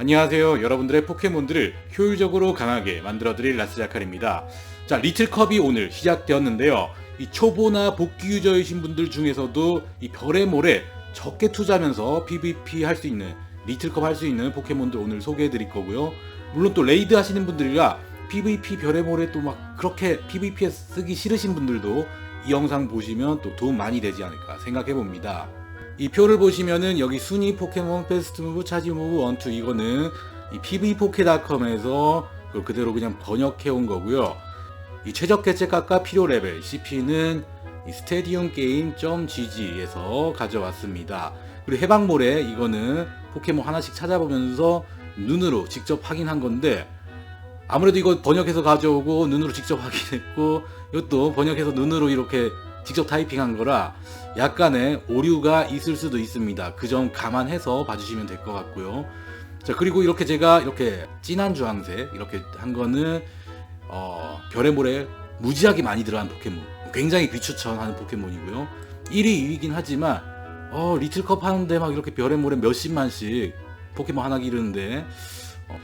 안녕하세요. 여러분들의 포켓몬들을 효율적으로 강하게 만들어드릴 라스자칼입니다. 자, 리틀컵이 오늘 시작되었는데요. 이 초보나 복귀 유저이신 분들 중에서도 이 별의 모래 적게 투자하면서 PVP 할 수 있는 리틀컵 할 수 있는 포켓몬들 오늘 소개해드릴 거고요. 물론 또 레이드 하시는 분들이라 PVP 별의 모래 또 막 그렇게 PVP에 쓰기 싫으신 분들도 이 영상 보시면 또 도움 많이 되지 않을까 생각해 봅니다. 이 표를 보시면은 여기 순위 포켓몬 페스트 무브 차지 무브 원투 이거는 이 그걸 그대로 그냥 번역해 온 거고요. 이 최적 개체값과 필요 레벨 CP는 이 스테디움 게임 .gg에서 가져왔습니다. 그리고 해방모래 이거는 포켓몬 하나씩 찾아보면서 눈으로 직접 확인한 건데 아무래도 이거 번역해서 가져오고 눈으로 직접 확인했고 이것도 번역해서 눈으로 이렇게 직접 타이핑한 거라 약간의 오류가 있을 수도 있습니다. 그 점 감안해서 봐주시면 될 것 같고요. 자 그리고 이렇게 제가 이렇게 진한 주황색 이렇게 한 거는 어, 별의 모래 무지하게 많이 들어간 포켓몬 굉장히 비추천하는 포켓몬이고요. 1위 2위긴 하지만 어, 리틀컵 하는데 막 이렇게 별의 모래 몇십만씩 포켓몬 하나 기르는데 어,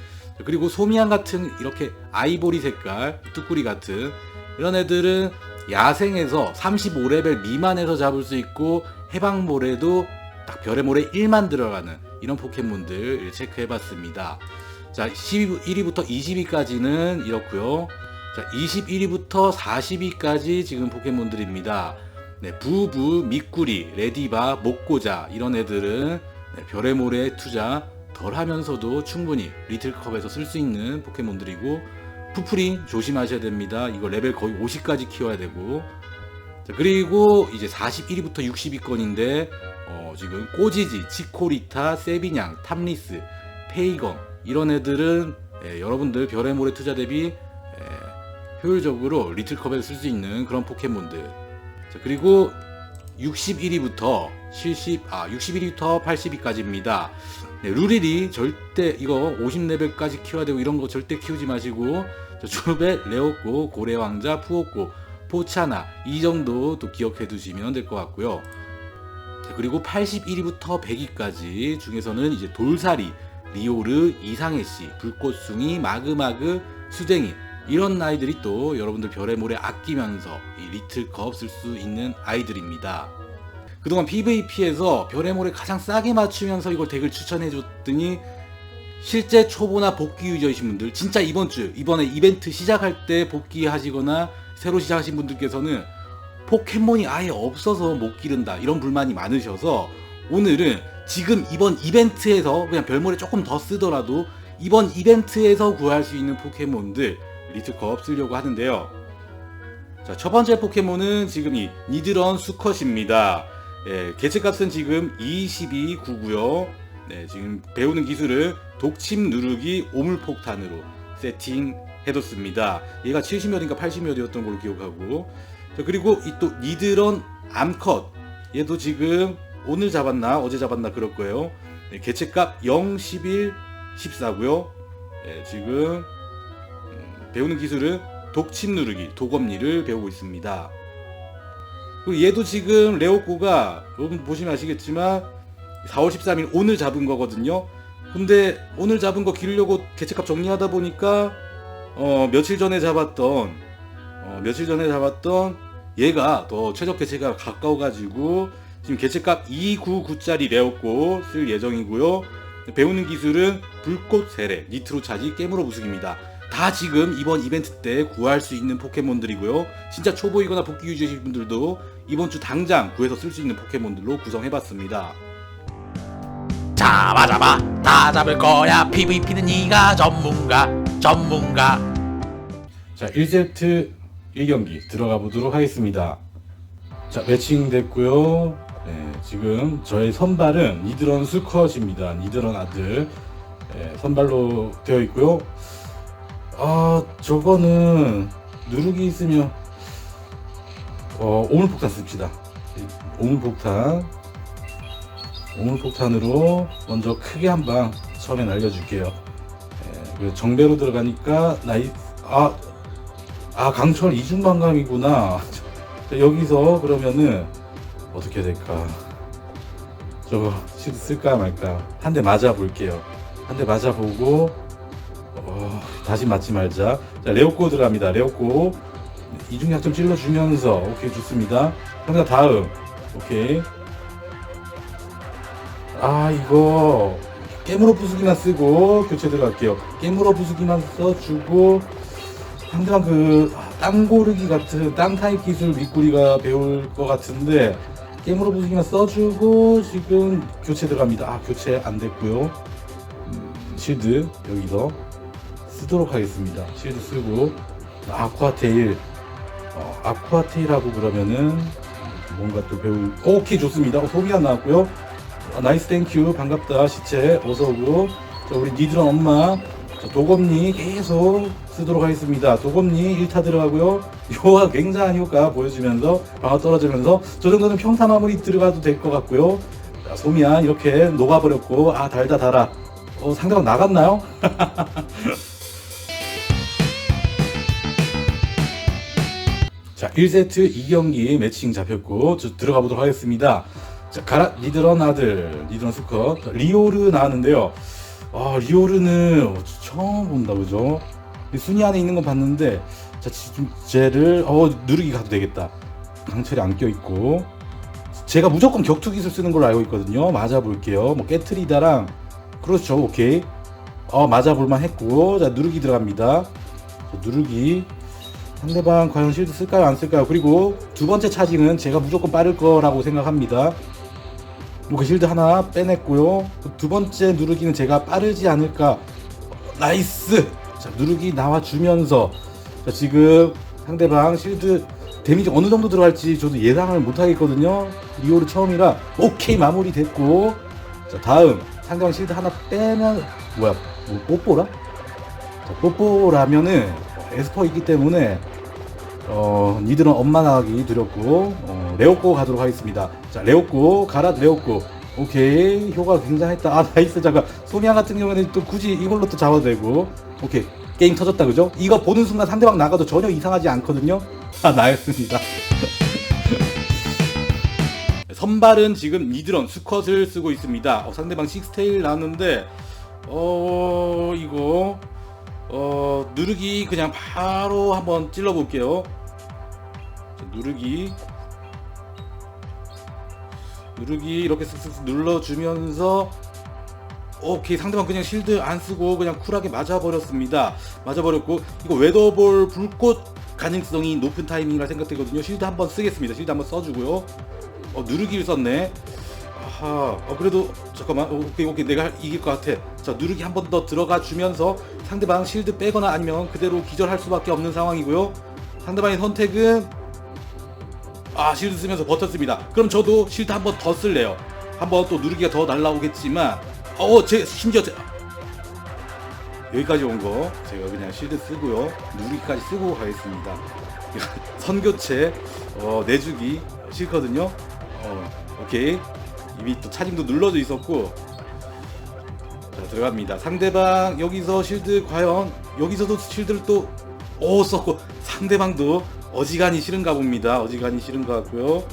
그리고 소미안 같은 이렇게 아이보리 색깔 뚜꾸리 같은 이런 애들은 야생에서 35레벨 미만에서 잡을 수 있고 해방모래도 딱 별의 모래 1만 들어가는 이런 포켓몬들 체크해봤습니다. 자, 11위부터 20위까지는 이렇고요. 자, 21위부터 40위까지 지금 포켓몬들입니다. 네, 부부, 미꾸리, 레디바, 목고자 이런 애들은 네, 별의 모래 투자 덜 하면서도 충분히 리틀컵에서 쓸 수 있는 포켓몬들이고 푸프링 조심하셔야 됩니다. 이거 레벨 거의 50까지 키워야 되고 자, 그리고 이제 41위부터 60위권인데 어, 지금 꼬지지, 치코리타, 세비냥, 탐리스, 페이건 이런 애들은 예, 여러분들 별의 모래 투자 대비 예, 효율적으로 리틀컵에 쓸 수 있는 그런 포켓몬들. 자, 그리고 61위부터 70, 아 61위부터 80위까지입니다. 네, 루릴이 절대 이거 50레벨까지 키워야 되고 이런 거 절대 키우지 마시고 저 주베, 레오꼬, 고래왕자, 푸오꼬, 포차나 이 정도 또 기억해 두시면 될 것 같고요. 자, 그리고 81위부터 100위까지 중에서는 이제 돌사리, 리오르, 이상해씨, 불꽃숭이, 마그마그, 수댕이 이런 아이들이 또 여러분들 별의 모래 아끼면서 이 리틀컵 쓸 수 있는 아이들입니다. 그동안 PVP에서 별의 모래 가장 싸게 맞추면서 이걸 덱을 추천해 줬더니 실제 초보나 복귀 유저이신 분들 진짜 이번 주 이번에 이벤트 시작할 때 복귀하시거나 새로 시작하신 분들께서는 포켓몬이 아예 없어서 못 기른다 이런 불만이 많으셔서 오늘은 지금 이번 이벤트에서 그냥 별모래 조금 더 쓰더라도 이번 이벤트에서 구할 수 있는 포켓몬들 리트컵 쓰려고 하는데요. 자, 첫 번째 포켓몬은 지금 이 니드런 수컷입니다. 예, 개체값은 지금 22구고요. 네, 지금 배우는 기술은 독침 누르기 오물폭탄으로 세팅해뒀습니다. 얘가 70몇인가 80몇이었던 걸로 기억하고 자, 그리고 이 또 니드런 암컷 얘도 지금 오늘 잡았나 어제 잡았나 그럴 거예요. 네, 개체값 0, 11, 14고요. 네, 지금 음, 배우는 기술은 독침 누르기 도검리를 배우고 있습니다. 그리고 얘도 지금 레오코가 여러분 보시면 아시겠지만 4월 13일 오늘 잡은 거거든요. 근데 오늘 잡은 거 기르려고 개체값 정리하다 보니까 어, 며칠 전에 잡았던 어, 며칠 전에 잡았던 얘가 더 최적 개체가 가까워가지고 지금 개체값 299짜리 레오코 쓸 예정이고요. 배우는 기술은 불꽃 세례, 니트로 차지, 깨물어 부수기입니다. 다 지금 이번 이벤트 때 구할 수 있는 포켓몬들이고요. 진짜 초보이거나 복귀 유저이신 분들도 이번 주 당장 구해서 쓸 수 있는 포켓몬들로 구성해봤습니다. 잡아 잡아 다 잡을 거야 PVP는 네가 전문가 전문가 자, 1세트 1경기 들어가 보도록 하겠습니다. 자, 매칭 됐고요. 네, 지금 저의 선발은 니드런 수컷입니다. 니드런 아들. 네, 선발로 되어 있고요. 아, 저거는 누르기 있으면 어, 오물폭탄 씁시다. 오물폭탄. 오물폭탄으로 먼저 크게 한 방 처음에 날려줄게요. 네, 그리고 정배로 들어가니까 나이 아아 강철 이중반감이구나 자, 여기서 그러면은 어떻게 될까 저거 시드 쓸까 말까 한 대 맞아 볼게요 한 대 맞아 보고 어, 다시 맞지 말자. 자 레오코 들어갑니다. 레오코 이중 약점 찔러주면서 오케이 좋습니다. 상대 다음 오케이. 아 이거 깨물어 부수기만 쓰고 교체 들어갈게요. 깨물어 부수기만 써주고 상대방 그땅 고르기 같은 땅 타입 기술 윗구리가 배울 것 같은데 깨물어 부수기만 써주고 지금 교체 들어갑니다. 아 교체 안 됐고요. 음, 실드 여기서 쓰도록 하겠습니다. 실드 쓰고 아쿠아테일 어, 아쿠아테일하고 그러면은 뭔가 또 배울 오케이 좋습니다. 어, 소비가 나왔고요. 아, 나이스 땡큐 반갑다 시체. 어서 오고. 자, 우리 니드런 엄마 자, 도검니 계속 쓰도록 하겠습니다. 도검니 1타 들어가고요. 요가 굉장한 효과 보여주면서 방어 떨어지면서 저 정도는 평타 마무리 들어가도 될 것 같고요. 자, 소미야 이렇게 녹아버렸고 아 달다 달아. 어, 상대방 나갔나요? 자 1세트 2경기 매칭 잡혔고 저 들어가 보도록 하겠습니다 자, 가라, 리드런 아들, 리드런 수컷, 리오르 나왔는데요. 아, 리오르는 처음 본다, 그죠? 순위 안에 있는 건 봤는데, 자, 지금 쟤를, 어, 누르기 가도 되겠다. 강철이 안 껴있고, 제가 무조건 격투 기술 쓰는 걸로 알고 있거든요. 맞아볼게요. 뭐, 깨트리다랑, 그렇죠, 오케이. 어, 맞아볼만 했고, 자, 누르기 들어갑니다. 자, 누르기. 상대방 과연 실드 쓸까요, 안 쓸까요? 그리고 두 번째 차징은 제가 무조건 빠를 거라고 생각합니다. 그 실드 하나 빼냈고요. 그두 번째 누르기는 제가 빠르지 않을까. 나이스! 자, 누르기 나와주면서. 자, 지금 상대방 실드 데미지 어느 정도 들어갈지 저도 예상을 못 하겠거든요. 리오르 처음이라. 오케이, 마무리 됐고. 자, 다음. 상대방 실드 하나 빼면, 뭐야, 뭐, 뽀뽀라? 자, 뽀뽀라면은 에스퍼 있기 때문에 어, 니들은 엄마 나가기 두렵고 어, 레오꼬 가도록 하겠습니다. 자, 레오꼬 가라 레오꼬. 오케이 효과 굉장했다. 아 나이스 잠깐 소미아 같은 경우에는 또 굳이 이걸로 또 잡아도 되고 오케이 게임 터졌다 그죠? 이거 보는 순간 상대방 나가도 전혀 이상하지 않거든요. 아 나였습니다. 선발은 지금 니드런 수컷을 쓰고 있습니다. 어, 상대방 식스테일 나왔는데 어 이거 어 누르기 그냥 바로 한번 찔러 볼게요. 누르기 누르기 이렇게 쓱쓱 눌러주면서 오케이 상대방 그냥 실드 안 쓰고 그냥 쿨하게 맞아버렸습니다. 맞아버렸고 이거 웨더볼 불꽃 가능성이 높은 타이밍이라 생각되거든요. 실드 한번 쓰겠습니다. 실드 한번 써주고요. 어 누르기를 썼네. 아하. 어 그래도 잠깐만. 어, 오케이 오케이 내가 이길 것 같아. 자 누르기 한 번 더 들어가 주면서 상대방 실드 빼거나 아니면 그대로 기절할 수밖에 없는 상황이고요. 상대방의 선택은 아 실드 쓰면서 버텼습니다. 그럼 저도 실드 한 번 더 쓸래요. 한 번 또 누르기가 더 날라오겠지만 어제 심지어 제, 여기까지 온 거 제가 그냥 실드 쓰고요. 누르기까지 쓰고 가겠습니다. 선교체 어, 내주기 싫거든요. 어, 오케이. 이미 또 차징도 눌러져 있었고. 자, 들어갑니다. 상대방 여기서 실드 과연 여기서도 실드를 또오 썼고 상대방도 어지간히 싫은가 봅니다. 어지간히 싫은 것 같고요.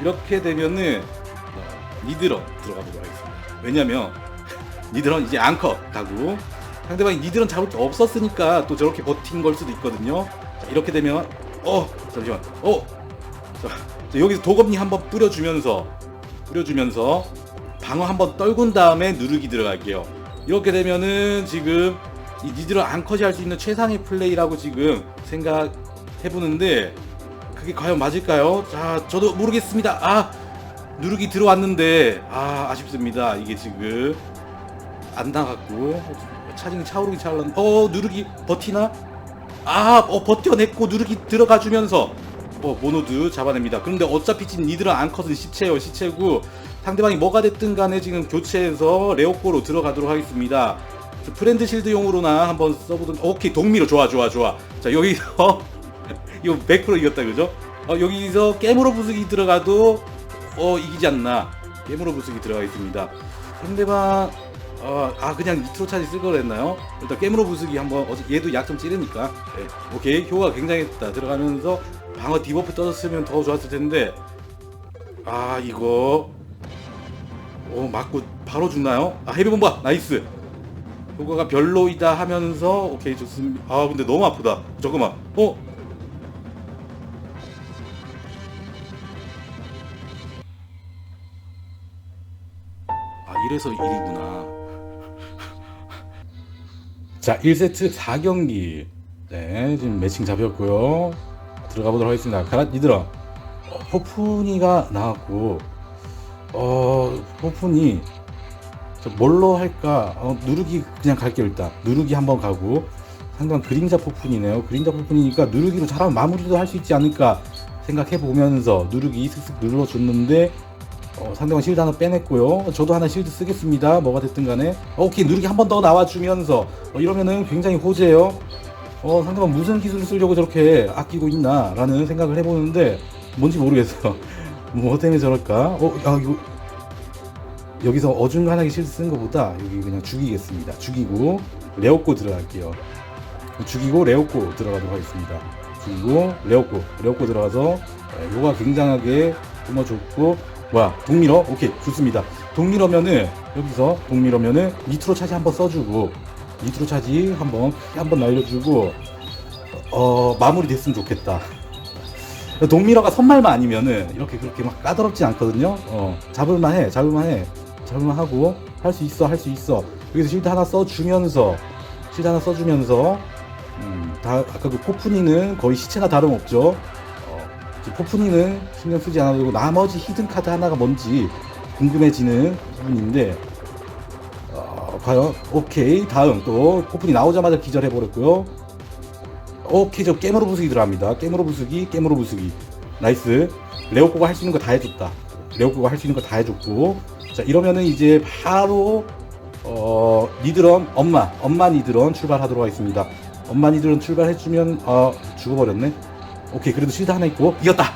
이렇게 되면은 어, 니드런 들어가 보도록 하겠습니다. 왜냐면 니드런 이제 앙커 가고 상대방이 니드런 잡을 게 없었으니까 또 저렇게 버틴 걸 수도 있거든요. 자, 이렇게 되면 어 잠시만 어 자, 자, 여기서 도검니 한번 뿌려주면서 뿌려주면서 방어 한번 떨군 다음에 누르기 들어갈게요. 이렇게 되면은 지금 이 니드런 앙컷이 할 수 있는 최상의 플레이라고 지금 생각 해보는데 그게 과연 맞을까요? 자 저도 모르겠습니다. 아 누르기 들어왔는데 아 아쉽습니다. 이게 지금 안 나갔고 차징이 차오르기 차올랐 어 누르기 버티나? 아 어, 버텨냈고 누르기 들어가 주면서 어 모노드 잡아냅니다. 그런데 어차피 지금 니들은 앙컷은 시체예요 시체고 상대방이 뭐가 됐든 간에 지금 교체해서 레오코로 들어가도록 하겠습니다. 저 프렌드 실드용으로나 한번 써보던 오케이 동미로 좋아 좋아 좋아 자 여기서 이거 100% 이겼다 그죠? 어, 여기서 깨물어 부수기 들어가도 어 이기지 않나 깨물어 부수기 들어가 있습니다. 상대방 어, 아 그냥 니트로 차지 쓸 거랬나요? 일단 깨물어 부수기 한번 어제 얘도 약점 찌르니까 네. 오케이 효과 굉장했다 들어가면서 방어 디버프 떠졌으면 더 좋았을 텐데 아 이거 오 맞고 바로 죽나요? 아 헤비본바 나이스 효과가 별로이다 하면서 오케이 좋습니다. 아 근데 너무 아프다. 잠깐만. 어? 이래서 1이구나. 자, 1세트 4경기. 네, 지금 매칭 잡혔고요. 들어가 보도록 하겠습니다. 가라, 니들아. 어, 포푼이가 나왔고, 어, 포푼이, 저 뭘로 할까? 어, 누르기 그냥 갈게요, 일단. 누르기 한번 가고, 상당한 그림자 포푼이네요. 그림자 포푼이니까 누르기로 잘하면 마무리도 할 수 있지 않을까 생각해 보면서 누르기 슥슥 눌러줬는데, 어, 상대방 실드 하나 빼냈고요. 저도 하나 실드 쓰겠습니다. 뭐가 됐든 간에. 어, 오케이, 누르기 한 번 더 나와주면서. 어, 이러면은 굉장히 호재예요. 어, 상대방 무슨 기술을 쓰려고 저렇게 아끼고 있나? 라는 생각을 해보는데, 뭔지 모르겠어요. 뭐 때문에 저럴까? 어, 야, 이거. 여기서 어중간하게 실드 쓰는 것보다 여기 그냥 죽이겠습니다. 죽이고, 레오코 들어갈게요. 죽이고, 레오코 들어가도록 하겠습니다. 죽이고, 레오코. 레오코 들어가서, 예, 요가 굉장하게 끊어줬고, 뭐야? 동밀어 오케이 좋습니다. 동밀어면은 여기서 동밀어면은 니트로 차지 한번 써주고 니트로 차지 한번 한번 날려주고 어 마무리 됐으면 좋겠다. 동밀어가 선말만 아니면은 이렇게 그렇게 막 까다롭지 않거든요. 어 잡을만 해 잡을만 해. 잡을만 하고 할 수 있어 할 수 있어. 여기서 실드 하나 써주면서 실드 하나 써주면서 음 다 아까 그 포프니는 거의 시체가 다름없죠 포프니는 신경 쓰지 않아도 되고 나머지 히든 카드 하나가 뭔지 궁금해지는 부분인데 어, 과연 오케이 다음 또 포프니 나오자마자 기절해 버렸고요. 오케이 저 깨물어 부수기 들어갑니다. 깨물어 부수기 깨물어 부수기. 나이스. 레오코가 할 수 있는 거 다 해줬다. 레오코가 할 수 있는 거 다 해줬고. 자 이러면은 이제 바로 어 니드런 엄마 엄마 니드런 출발하도록 하겠습니다. 엄마 니드런 출발해주면 아 죽어버렸네 오케이 그래도 실드 하나 있고. 이겼다.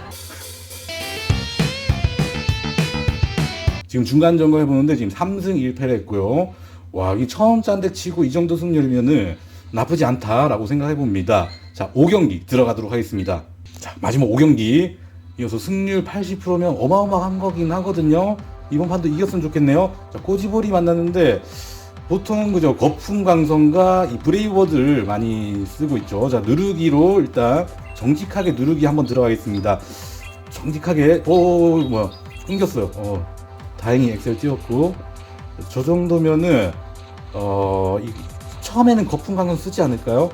지금 중간 점검 해보는데 지금 3승 1패를 했고요. 와 이 처음 짠데 치고 이 정도 승률이면은 나쁘지 않다라고 생각해 봅니다. 자 5경기 들어가도록 하겠습니다. 자 마지막 5경기. 이어서 승률 80%면 어마어마한 거긴 하거든요. 이번 판도 이겼으면 좋겠네요. 자 꼬지볼이 만났는데 보통 그저 거품 강성과 이 브레이워드를 많이 쓰고 있죠. 자 누르기로 일단 정직하게 누르기 한번 들어가겠습니다. 정직하게 오 뭐야 끊겼어요. 어 다행히 엑셀 띄웠고 저 정도면은 어 이, 처음에는 거품 강성 쓰지 않을까요?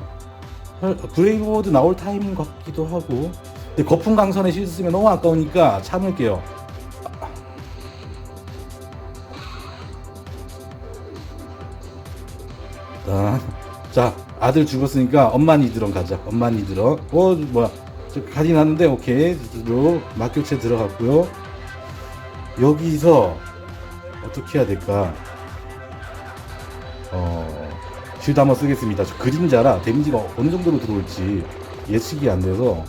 헐, 브레이워드 나올 타이밍 같기도 하고 근데 거품 강선에 실드 쓰면 너무 아까우니까 참을게요. 자 아들 죽었으니까 엄마 니드런 가자. 엄마 니드런 어 뭐야. 저 가진 않는데 오케이. 로 막교체 들어갔고요. 여기서 어떻게 해야 될까? 어 실드 한번 쓰겠습니다. 저 그림자라 데미지가 어느 정도로 들어올지 예측이 안 돼서.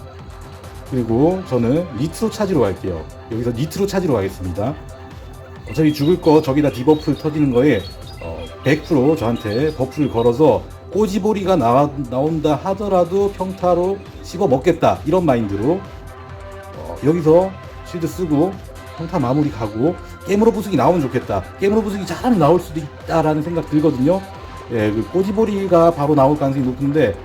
그리고 저는 니트로 차지로 갈게요. 여기서 니트로 차지로 가겠습니다. 어차피 죽을 거 저기다 디버프 터지는 거에 어, 100% 저한테 버프를 걸어서 꼬지보리가 나와, 나온다 하더라도 평타로 씹어 먹겠다. 이런 마인드로. 어, 여기서 실드 쓰고 평타 마무리 가고 깨물어 부수기 나오면 좋겠다. 깨물어 부수기 잘하면 나올 수도 있다라는 생각 들거든요. 예, 그 꼬지보리가 바로 나올 가능성이 높은데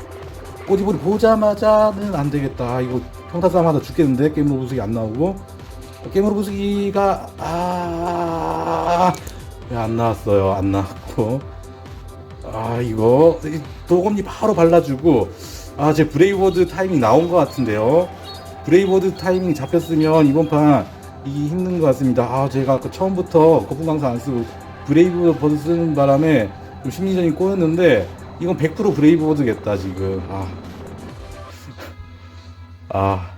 꼬지보리 보자마자는 안 되겠다. 아, 이거 평타 싸움 하다 죽겠는데 깨물어 부수기 안 나오고. 깨물어 부수기가 아왜안 나왔어요. 안 나왔고 아 이거 이 도검니 바로 발라주고. 아 제 브레이워드 타이밍 나온 것 같은데요. 브레이워드 타이밍 잡혔으면 이번 판 이기 힘든 것 같습니다. 아 제가 아까 처음부터 거품 강사 안 쓰고 브레이브 버드 쓰는 바람에 좀 심리전이 꼬였는데 이건 100% 브레이브워드겠다 지금. 아. 아.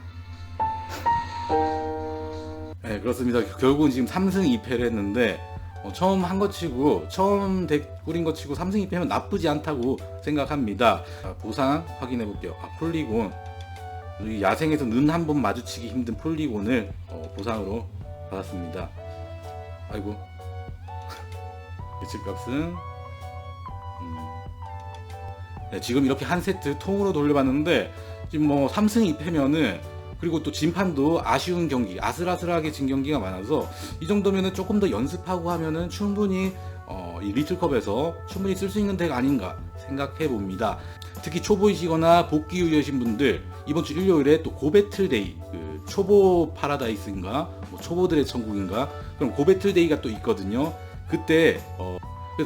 네, 그렇습니다. 결국은 지금 3승 2패를 했는데 어, 처음 한거 치고 처음 덱 꾸린 거 치고 3승 2패면 나쁘지 않다고 생각합니다. 아, 보상 확인해 볼게요. 아, 폴리곤 우리 야생에서 눈 한 번 마주치기 힘든 폴리곤을 어, 보상으로 받았습니다. 아이고 예측값은 음, 네, 지금 이렇게 한 세트 통으로 돌려봤는데 지금 뭐 3승 2패면은 그리고 또 진판도 아쉬운 경기, 아슬아슬하게 진 경기가 많아서 이 정도면은 조금 더 연습하고 하면은 충분히 어, 이 리틀컵에서 충분히 쓸 수 있는 덱 아닌가 생각해 봅니다. 특히 초보이시거나 복귀 유저이신 분들 이번 주 일요일에 또 고배틀데이 그 초보 파라다이스인가 뭐 초보들의 천국인가 그럼 고배틀데이가 또 있거든요. 그때 어,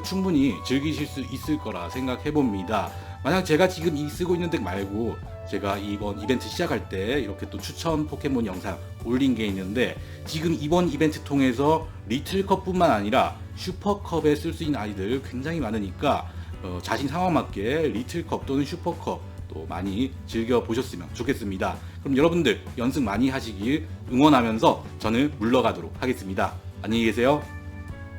충분히 즐기실 수 있을 거라 생각해 봅니다. 만약 제가 지금 이 쓰고 있는 덱 말고 제가 이번 이벤트 시작할 때 이렇게 또 추천 포켓몬 영상 올린 게 있는데 지금 이번 이벤트 통해서 리틀컵뿐만 아니라 슈퍼컵에 쓸 수 있는 아이들 굉장히 많으니까 어, 자신 상황 맞게 리틀컵 또는 슈퍼컵 또 많이 즐겨 보셨으면 좋겠습니다. 그럼 여러분들 연습 많이 하시길 응원하면서 저는 물러가도록 하겠습니다. 안녕히 계세요.